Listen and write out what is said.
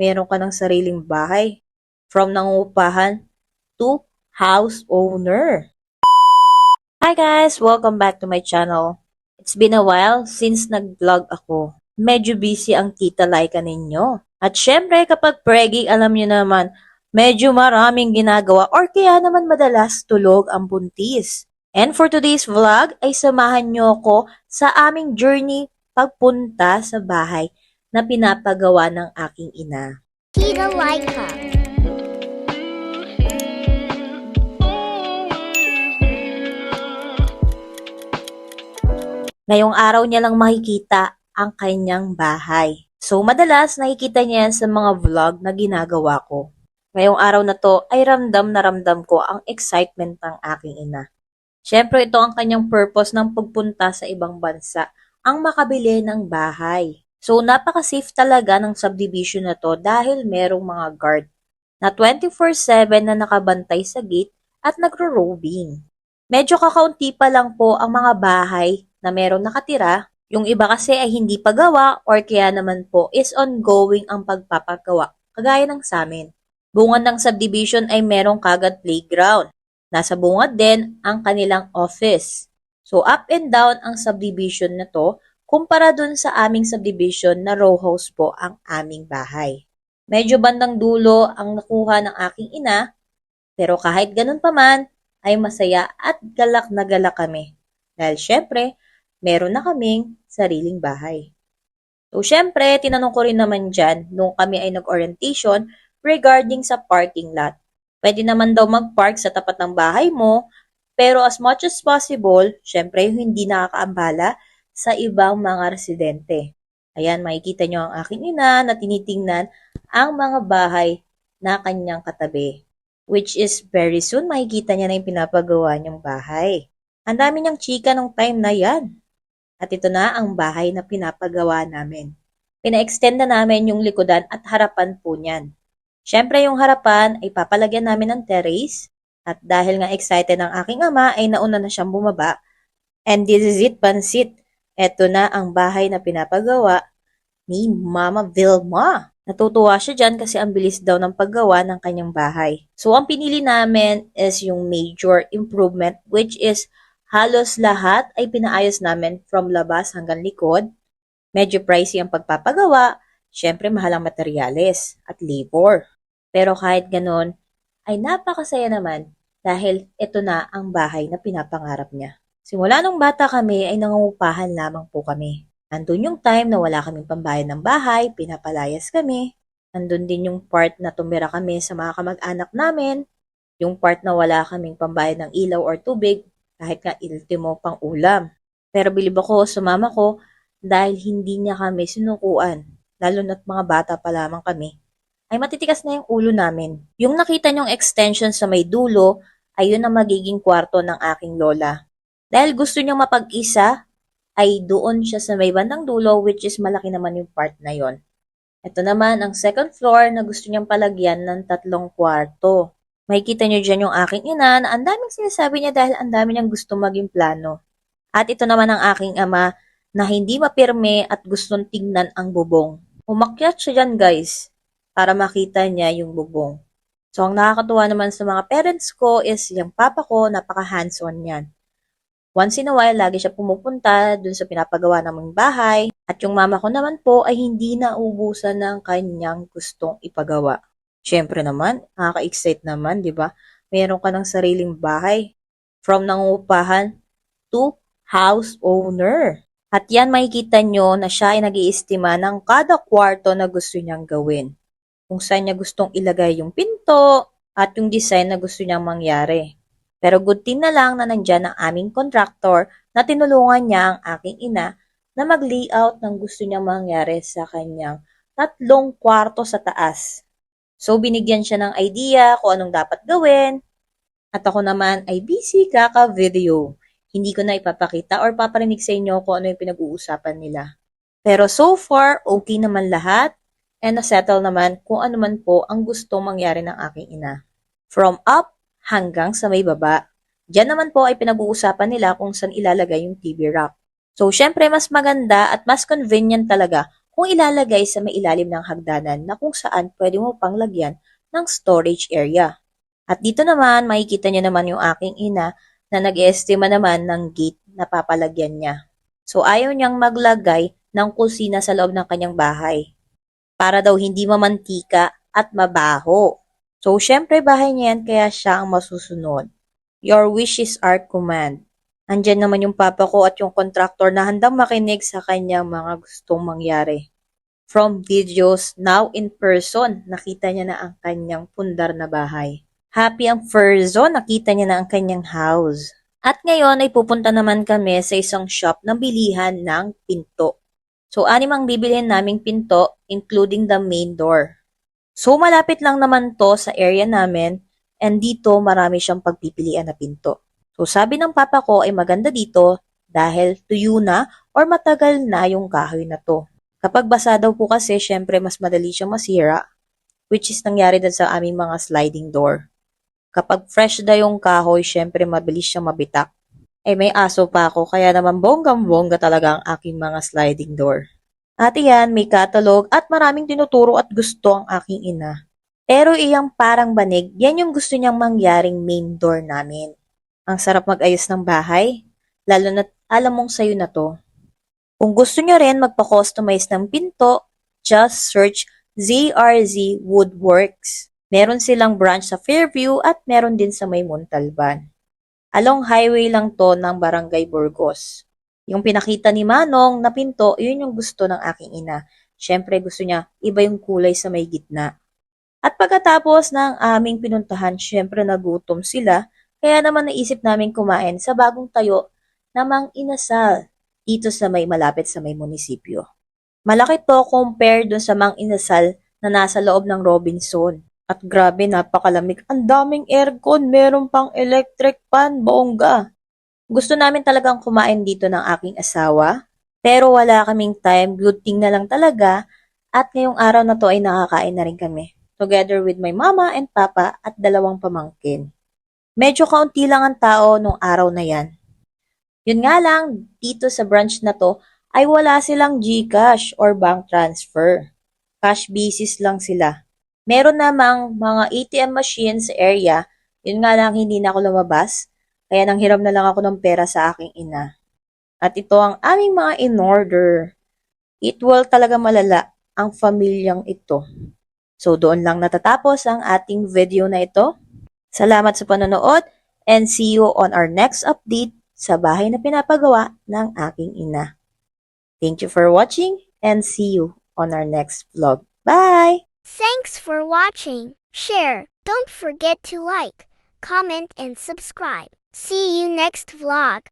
meron ka ng sariling bahay. From nangungupahan to house owner. Hi guys! Welcome back to my channel. It's been a while since nag-vlog ako. Medyo busy ang tita Laika ninyo. At syempre kapag preggy, alam nyo naman, medyo maraming ginagawa or kaya naman madalas tulog ang buntis. And for today's vlog ay samahan nyo ako sa aming journey pagpunta sa bahay na pinapagawa ng aking ina. Tita Laika. Ngayong araw niya lang makikita ang kanyang bahay. So, madalas nakikita niya yan sa mga vlog na ginagawa ko. Ngayong araw na to ay ramdam na ramdam ko ang excitement ng aking ina. Siyempre, ito ang kanyang purpose ng pagpunta sa ibang bansa, ang makabili ng bahay. So, napaka-safe talaga ng subdivision na to dahil merong mga guard na 24-7 na nakabantay sa gate at nagro-roving. Medyo kakaunti pa lang po ang mga bahay na meron nakatira. Yung iba kasi ay hindi pa gawa or kaya naman po is ongoing ang pagpapagawa, kagaya ng sa amin. Bungad ng subdivision ay merong kagad playground. Nasa bungad din ang kanilang office. So up and down ang subdivision na to kumpara dun sa aming subdivision na row house po ang aming bahay. Medyo bandang dulo ang nakuha ng aking ina, pero kahit ganun pa man, ay masaya at galak na galak kami. Dahil syempre, meron na kaming sariling bahay. So syempre, tinanong ko rin naman dyan nung kami ay nag-orientation regarding sa parking lot. Pwede naman daw mag-park sa tapat ng bahay mo, pero as much as possible, syempre hindi nakakaambala sa ibang mga residente. Ayan, makikita nyo ang aking ina na tinitingnan ang mga bahay na kanyang katabi. Which is very soon makikita niya na yung pinapagawa niyang bahay. Ang dami niyang chika nung time na yan. At ito na ang bahay na pinapagawa namin. Pina-extend na namin yung likodan at harapan po niyan. Siyempre yung harapan ay papalagyan namin ng terrace at dahil nga excited ang aking ama ay nauna na siyang bumaba. And this is it, pansit. Ito na ang bahay na pinapagawa ni Mama Vilma. Natutuwa siya dyan kasi ang bilis daw ng paggawa ng kanyang bahay. So, ang pinili namin is yung major improvement which is halos lahat ay pinaayos namin from labas hanggang likod. Medyo pricey ang pagpapagawa. Siyempre, mahal ang materyales at labor. Pero kahit ganun, ay napakasaya naman dahil ito na ang bahay na pinapangarap niya. Simula nung bata kami ay nangungupahan lamang po kami. Nandun yung time na wala kaming pambayad ng bahay, pinapalayas kami. Nandun din yung part na tumira kami sa mga kamag-anak namin. Yung part na wala kaming pambayad ng ilaw or tubig, kahit nga iltimo pang ulam. Pero bilib ako, sumama ko dahil hindi niya kami sinukuan, lalo na't mga bata pa lamang kami. Ay matitikas na yung ulo namin. Yung nakita niyong extension sa may dulo, ay yun ang magiging kwarto ng aking lola. Dahil gusto niyang mapag-isa, ay doon siya sa may bandang dulo which is malaki naman yung part na yon. Ito naman ang second floor na gusto niyang palagyan ng tatlong kwarto. Makikita niyo dyan yung aking ina na ang daming sinasabi niya dahil ang dami niyang gusto maging plano. At ito naman ang aking ama na hindi mapirme at gustong tingnan ang bubong. Umakyat siya dyan guys para makita niya yung bubong. So ang nakakatuwa naman sa mga parents ko is yung papa ko napaka hands-on yan. Once in a while, lagi siya pumupunta dun sa pinapagawa naming bahay. At yung mama ko naman po ay hindi naubusan ng kanyang gustong ipagawa. Siyempre naman, nakaka-excite naman, di ba? Meron ka ng sariling bahay. From nangungupahan to house owner. At yan makikita nyo na siya ay nag-iistima ng kada kwarto na gusto niyang gawin. Kung saan niya gustong ilagay yung pinto at yung design na gusto niyang mangyari. Pero good thing na lang na nandyan ang aming contractor na tinulungan niya ang aking ina na mag-layout ng gusto niyang mangyari sa kanyang tatlong kwarto sa taas. So, binigyan siya ng idea kung anong dapat gawin. At ako naman ay busy kaka-video. Hindi ko na ipapakita or paparinig sa inyo kung ano yung pinag-uusapan nila. Pero so far, okay naman lahat and na-settle naman kung ano man po ang gusto mangyari ng aking ina. From up hanggang sa may baba. Diyan naman po ay pinag-uusapan nila kung saan ilalagay yung TV rack. So, syempre, mas maganda at mas convenient talaga kung ilalagay sa may ilalim ng hagdanan na kung saan pwede mo pang lagyan ng storage area. At dito naman, makikita niyo naman yung aking ina na nag-estima naman ng gate na papalagyan niya. So ayaw niyang maglagay ng kusina sa loob ng kanyang bahay para daw hindi mamantika at mabaho. So syempre bahay niya yan kaya siya ang masusunod. Your wishes are command. Andyan naman yung papa ko at yung contractor na handang makinig sa kanyang mga gustong mangyari. From videos, now in person, nakita niya na ang kanyang pundar na bahay. Happy ang person, nakita niya na ang kanyang house. At ngayon ay pupunta naman kami sa isang shop ng bilihan ng pinto. So, anim ang bibilhin naming pinto, including the main door. So, malapit lang naman to sa area namin and dito marami siyang pagpipilian na pinto. So, sabi ng papa ko ay maganda dito dahil tuyo na or matagal na yung kahoy na to. Kapag basa daw po kasi, syempre mas madali siyang masira, which is nangyari din sa aming mga sliding door. Kapag fresh na yung kahoy, syempre mabilis siyang mabitak. Eh may aso pa ako, kaya naman bonggang-bongga talaga ang aking mga sliding door. At iyan, may catalog at maraming tinuturo at gusto ang aking ina. Pero iyang parang banig, yan yung gusto niyang mangyaring main door namin. Ang sarap mag-ayos ng bahay, lalo na alam mong sayo na to. Kung gusto niyo rin magpa-customize ng pinto, just search ZRZ Woodworks. Meron silang branch sa Fairview at meron din sa May Montalban. Along highway lang to ng Barangay Burgos. Yung pinakita ni Manong na pinto, yun yung gusto ng aking ina. Siyempre gusto niya iba yung kulay sa may gitna. At pagkatapos ng aming pinuntahan, syempre nagutom sila, kaya naman naisip namin kumain sa bagong tayo na Mang Inasal dito sa may malapit sa may munisipyo. Malaki to compare dun sa Mang Inasal na nasa loob ng Robinson. At grabe, napakalamig. Ang daming aircon, meron pang electric fan, bongga. Gusto namin talagang kumain dito ng aking asawa, pero wala kaming time, good na lang talaga, at ngayong araw na to ay nakakain na rin kami, together with my mama and papa at dalawang pamangkin. Medyo kaunti lang ang tao nung araw na yan. Yun nga lang, dito sa branch na to, ay wala silang GCash or bank transfer. Cash basis lang sila. Meron namang mga ATM machines sa area, yun nga lang hindi na ako lumabas, kaya nanghiram na lang ako ng pera sa aking ina. At ito ang aming mga in-order. It will talaga malala ang pamilyang ito. So doon lang natatapos ang ating video na ito. Salamat sa panonood and see you on our next update sa bahay na pinapagawa ng aking ina. Thank you for watching and see you on our next vlog. Bye! Thanks for watching. Share. Don't forget to like, comment, and subscribe. See you next vlog.